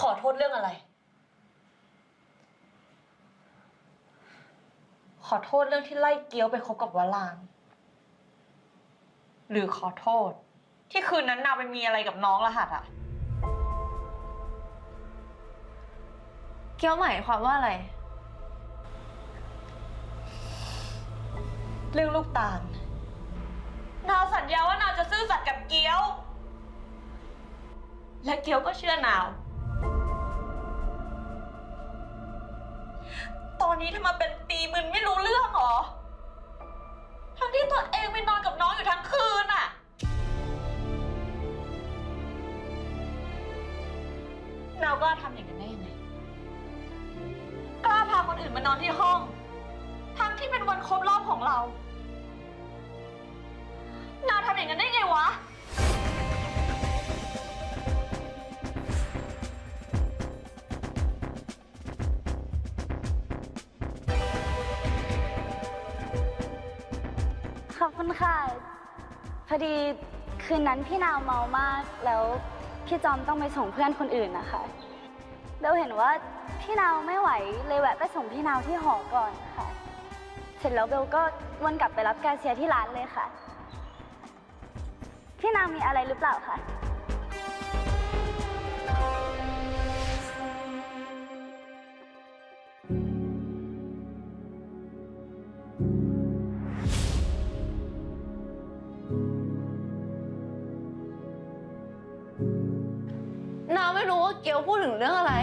ขอโทษเรื่องอะไร ขอโทษเรื่องที่ไล่เกี้ยวไปคบกับวลาง หรือขอโทษ ที่คืนนั้นนาไปมีอะไรกับน้องรหัสอะเกี้ยวหมายความว่าอะไร เรื่องลูกตาล นาสัญญาว่านาจะซื่อสัตย์กับเกี้ยว และเกี้ยวก็เชื่อนาว อนนี้ทำไมาเป็นตีมึนไม่รู้เรื่องหรอ ทั้งที่ตัวเองไปนอนกับน้องอยู่ทั้งคืนอะนาวกล้าทำอย่างนั้นได้ยังไง กล้าพาคนอื่นมานอนที่ห้อง ทั้งที่เป็นวันครบรอบของเรา คุณค่ะ พอดีคืนนั้นพี่นาวเมามาก แล้วพี่จอมต้องไปส่งเพื่อนคนอื่นนะคะเบลเห็นว่าพี่นาวไม่ไหวเลยแวะไปส่งพี่นาวที่หอก่อนค่ะ เสร็จแล้วเบลก็วนกลับไปรับแกเซียที่ร้านเลยค่ะ พี่นาวมีอะไรหรือเปล่าคะ รู้ว่าเกียวพูดถึงเรื่องอะไร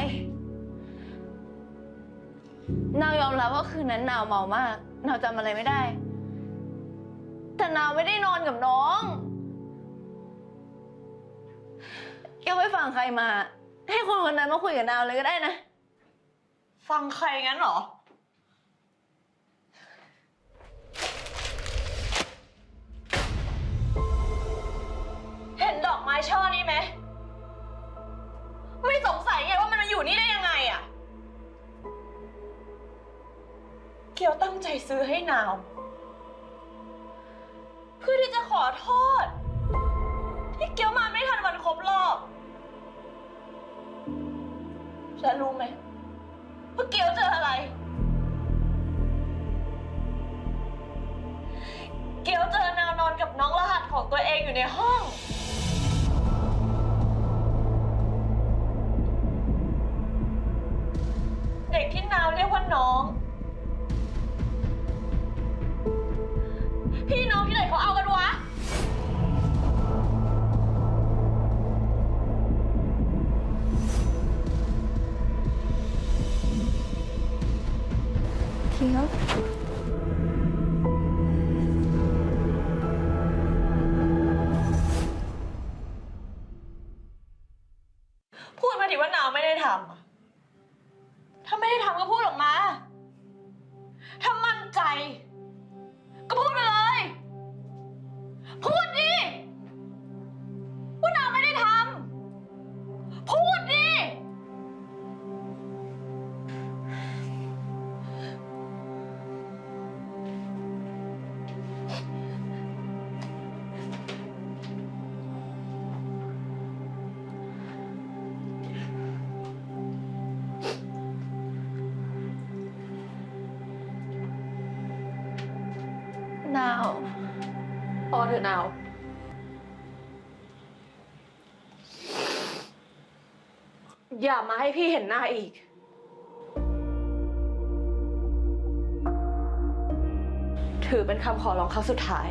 นาวยอมรับว่าคืนนั้นนาวเมามาก นาวจำอะไรไม่ได้ แต่นาวไม่ได้นอนกับน้อง เกียวไปฟังใครมา ให้คนคนนั้นมาคุยกับนาวเลยก็ได้นะ ฟังใครงั้นเหรอ เห็นดอกไม้ช่อนี้ไหม เกียวตั้งใจซื้อให้นาว เพื่อที่จะขอโทษที่เกียวมาไม่ทันวันครบรอบและรู้ไหมว่าเกียวเจออะไร เกียวเจอนาวนอนกับน้องรหัสของตัวเองอยู่ในห้องียวพูดมาดิว่านาวไม่ได้ทำอะถ้าไม่ได้ทำก็พูดออกมา ถ้ามั่นใจ ก็พูดไปเลย นาวพอเถอะนาว อย่ามาให้พี่เห็นหน้าอีก ถือเป็นคำขอร้องครั้งสุดท้าย